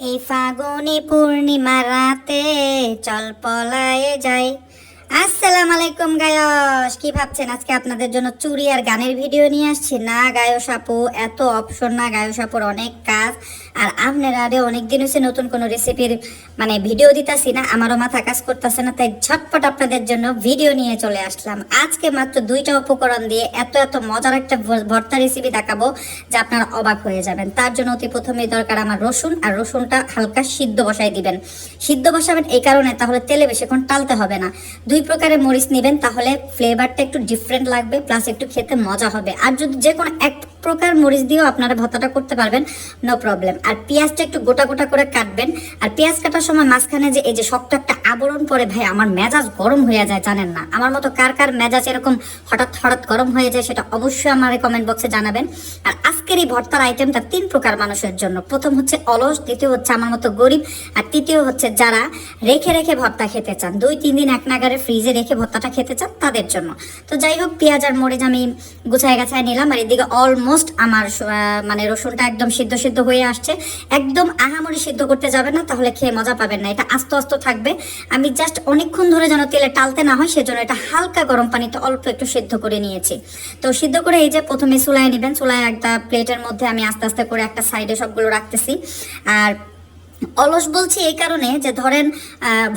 এই ফাগুনি পূর্ণিমা রাতে চল পলায়ে যাই। আসসালামু আলাইকুম গায়স। কি ভাবছেন? আজকে আপনাদের জন্য চুরি আর গানের ভিডিও নিয়ে আসছি। না গায়স আপু, এত অপশন না। গায়স আপুর অনেক কাজ। আর আপনারা অনেক দিন নতুন কোনো রেসিপির মানে ভিডিও দিতাছি না। আমারও মাথা কাজ করতেছে না, তাই ঝটপট আপনাদের জন্য ভিডিও নিয়ে চলে আসলাম। আজকে মাত্র দুইটা উপকরণ দিয়ে এত এত মজার একটা ভর্তা রেসিপি দেখাবো, যে আপনারা অবাক হয়ে যাবেন। তার জন্য অতি প্রথমেই দরকার আমার রসুন, আর রসুনটা হালকা সিদ্ধ বসাই দিবেন। সিদ্ধ বসাবেন এই কারণে, তাহলে তেলে বেশি বেশিক্ষণ টালতে হবে না। দুই প্রকারের মরিচ নেবেন, তাহলে ফ্লেভারটা একটু ডিফারেন্ট লাগবে প্লাস একটু খেতে মজা হবে। আর যদি যে কোনো এক প্রকার মরিচ দিয়েও আপনারা ভর্তাটা করতে পারবেন নো প্রবলেম আর পেঁয়াজটা একটু গোটা গোটা করে কাটবেন। আর পেঁয়াজ কাটার সময় মাঝখানে যে, এই যে শক্ত একটা আবরণ পরে, ভাই, আমার মেজাজ গরম হয়ে যায়, জানেন না। আমার মতো কার কার মেজাজ এরকম হঠাৎ হঠাৎ গরম হয়ে যায়, সেটা অবশ্যই আমার কমেন্ট বক্সে জানাবেন। আর আজকের এই ভর্তার আইটেমটা তিন প্রকার মানুষের জন্য। প্রথম হচ্ছে অলস, দ্বিতীয় হচ্ছে আমার মতো গরিব, আর তৃতীয় হচ্ছে যারা রেখে রেখে ভর্তা খেতে চান। দুই, তিন দিন এক নাগারে ফ্রিজে রেখে ভর্তাটা খেতে চান তাদের জন্য। তো যাই হোক, পেঁয়াজ আর মরিচ আমি গুছায়, গাছায় নিলাম, আর এদিকে অলমোস্ট আমার মানে রসুনটা একদম সিদ্ধ সিদ্ধ হয়ে আসছে। একদম আহামরি সিদ্ধ করতে যাবে না, তাহলে খেয়ে মজা পাবেন না। এটা আস্তে আস্তে থাকবে। আমি জাস্ট অনেকক্ষণ ধরে যেন তেলে টালতে না হয়, সেজন্য এটা হালকা গরম পানিতে অল্প একটু সিদ্ধ করে নিয়েছি। তো সিদ্ধ করে এই যে প্রথমে চুলায় নেবেন, চুলায় একটা প্লেটের মধ্যে আমি আস্তে আস্তে করে একটা সাইডে সবগুলো রাখতেছি। আর অলস বলছি এই কারণে যে ধরেন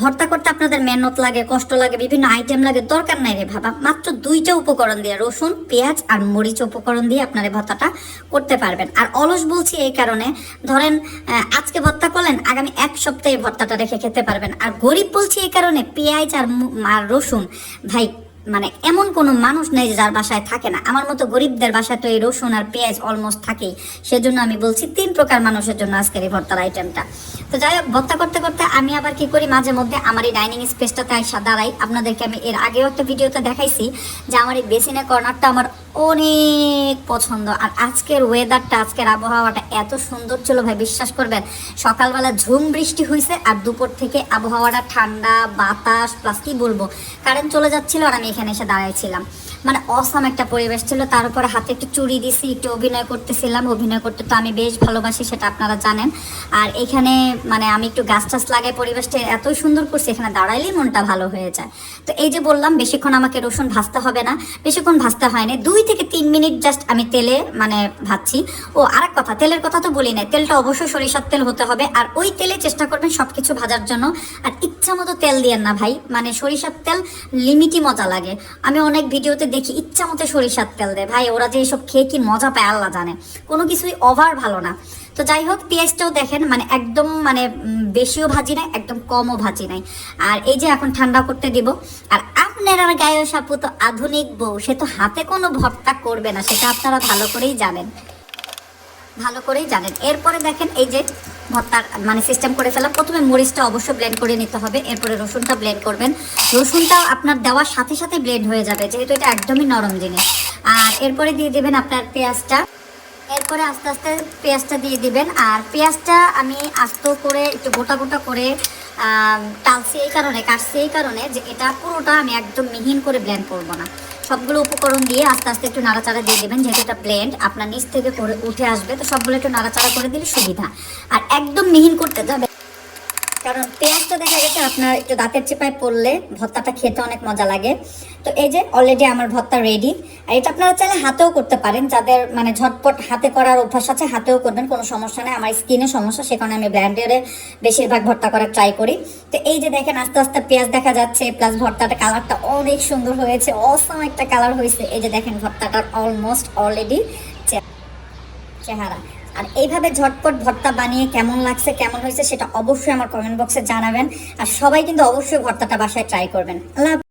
ভর্তা করতে আপনাদের মেহনত লাগে, কষ্ট লাগে, বিভিন্ন আইটেম লাগে, দরকার নাই রে ভাবা। মাত্র দুইটা উপকরণ দিয়ে রসুন, পেঁয়াজ আর মরিচ উপকরণ দিয়ে আপনারা ভর্তাটা করতে পারবেন। আর অলস বলছি এই কারণে, ধরেন আজকে ভর্তা করলেন, আগামী এক সপ্তাহে ভর্তাটা রেখে খেতে পারবেন। আর গরিব বলছি এই কারণে পেঁয়াজ আর রসুন, ভাই মানে এমন কোনো মানুষ নেই যার বাসায় থাকে না। আমার মতো গরিবদের বাসায় তো এই রসুন আর পেঁয়াজ অলমোস্ট থাকেই। সেজন্য আমি বলছি তিন প্রকার মানুষের জন্য আজকের এই ভর্তার আইটেমটা তো যাই হোক, ভর্তা করতে করতে আমি আবার কি করি, মাঝে মধ্যে আমার এই ডাইনিং স্পেসটাতে আইসা দাঁড়াই। আপনাদেরকে আমি এর আগেও একটা ভিডিওতে দেখাইছি যে আমার এই বেসিনের কর্নারটা আমার অনেক পছন্দ। আর আজকের ওয়েদারটা আজকের আবহাওয়াটা এত সুন্দর ছিল ভাই, বিশ্বাস করবেন। সকালবেলা ঝুম বৃষ্টি হয়েছে আর দুপুর থেকে আবহাওয়াটা ঠান্ডা, বাতাস প্লাস কি বলব? কারেন্ট চলে যাচ্ছিল আর আমি এখানে এসে দাঁড়াইছিলাম। মানে অসাম একটা পরিবেশ ছিল। তার উপরে হাতে একটু চুরি দিছি, একটু অভিনয় করতেছিলাম। অভিনয় করতে তো আমি বেশ ভালোবাসি, সেটা আপনারা জানেন। আর এখানে মানে আমি একটু গাছ টাছ লাগাই, পরিবেশটা এত সুন্দর করছি, এখানে দাঁড়াইলেই মনটা ভালো হয়ে যায়। তো এই যে বললাম, বেশিক্ষণ আমাকে রসুন ভাজতে হবে না। বেশিক্ষণ ভাজতে হয়নি। দুই থেকে তিন মিনিট জাস্ট আমি তেলে মানে ভাজছি। ও, আরেক কথা, তেলের কথা তো বলি না তেলটা অবশ্যই সরিষার তেল হতে হবে। আর ওই তেলে চেষ্টা করবেন সবকিছু ভাজার জন্য। আর ইচ্ছা মতো তেল দিয়েন না ভাই। মানে সরিষার তেল লিমিটই মজা লাগে। আমি অনেক ভিডিওতে দেখি ইচ্ছা মতো সরিষার তেল দেয়। ভাই, ওরা যে এসব খেয়ে কি মজা পায়, আল্লাহ জানে। কোনো কিছুই ওভার ভালো না। তো যাই হোক, পেঁয়াজটাও দেখেন মানে একদম মানে বেশিও ভাজি নাই, একদম কমও ভাজি নাই। আর এই যে এখন ঠান্ডা করতে দিব। আর আপনার গায়ে সাপু তো আধুনিক বউ, সে তো হাতে কোনো ভর্তা করবে না, সেটা আপনারা ভালো করেই জানেন। ভালো করেই জানেন। এরপরে দেখেন এই যে ভর্তার মানে সিস্টেম করে ফেলা প্রথমে মরিচটা অবশ্যই ব্লেন্ড করে নিতে হবে, এরপরে রসুনটা ব্লেন্ড করবেন। রসুনটা আপনার দেওয়ার সাথে সাথে ব্লেন্ড হয়ে যাবে, যেহেতু এটা একদমই নরম জিনিস। আর এরপরে দিয়ে দেবেন আপনার পেঁয়াজটা। এরপরে আস্তে আস্তে পেঁয়াজটা দিয়ে দিবেন। আর পেঁয়াজটা আমি আস্ত করে একটু গোটা গোটা করে টালছি এই কারণে, কাটছি এই কারণে যে এটা পুরোটা আমি একদম মিহিন করে ব্লেন্ড করব না। সবগুলো উপকরণ দিয়ে আস্তে আস্তে একটু নাড়াচাড়া দিয়ে দেবেন, যেহেতু এটা ব্লেন্ড আপনার নিচ থেকে করে উঠে আসবে, তো সবগুলো একটু নাড়াচাড়া করে দিলে সুবিধা। আর একদম মিহিন করতে যাবে কারণ পেঁয়াজটা দেখা গেছে আপনার একটু দাঁতের চেপায় পড়লে ভর্তাটা খেতে অনেক মজা লাগে। তো এই যে অলরেডি আমার ভর্তা রেডি আর এটা আপনারা চাইলে হাতেও করতে পারেন। যাদের মানে ঝটপট হাতে করার অভ্যাস আছে, হাতেও করবেন, কোনো সমস্যা নেই। আমার স্কিনে সমস্যা, সে কারণে আমি ব্র্যান্ডেরে বেশিরভাগ ভর্তা করার ট্রাই করি। তো এই যে দেখেন, আস্তে আস্তে পেঁয়াজ দেখা যাচ্ছে প্লাস ভর্তাটা কালারটা অনেক সুন্দর হয়েছে অসম একটা কালার হয়েছে। এই যে দেখেন, ভর্তাটার অলমোস্ট অলরেডি চেহারা। আর এইভাবে ঝটপট ভর্তা বানিয়ে কেমন লাগছে, কেমন হয়েছে সেটা অবশ্যই আমার কমেন্ট বক্সে জানাবেন আর সবাই কিন্তু অবশ্যই ভর্তাটা বাসায় ট্রাই করবেন আল্লাহ।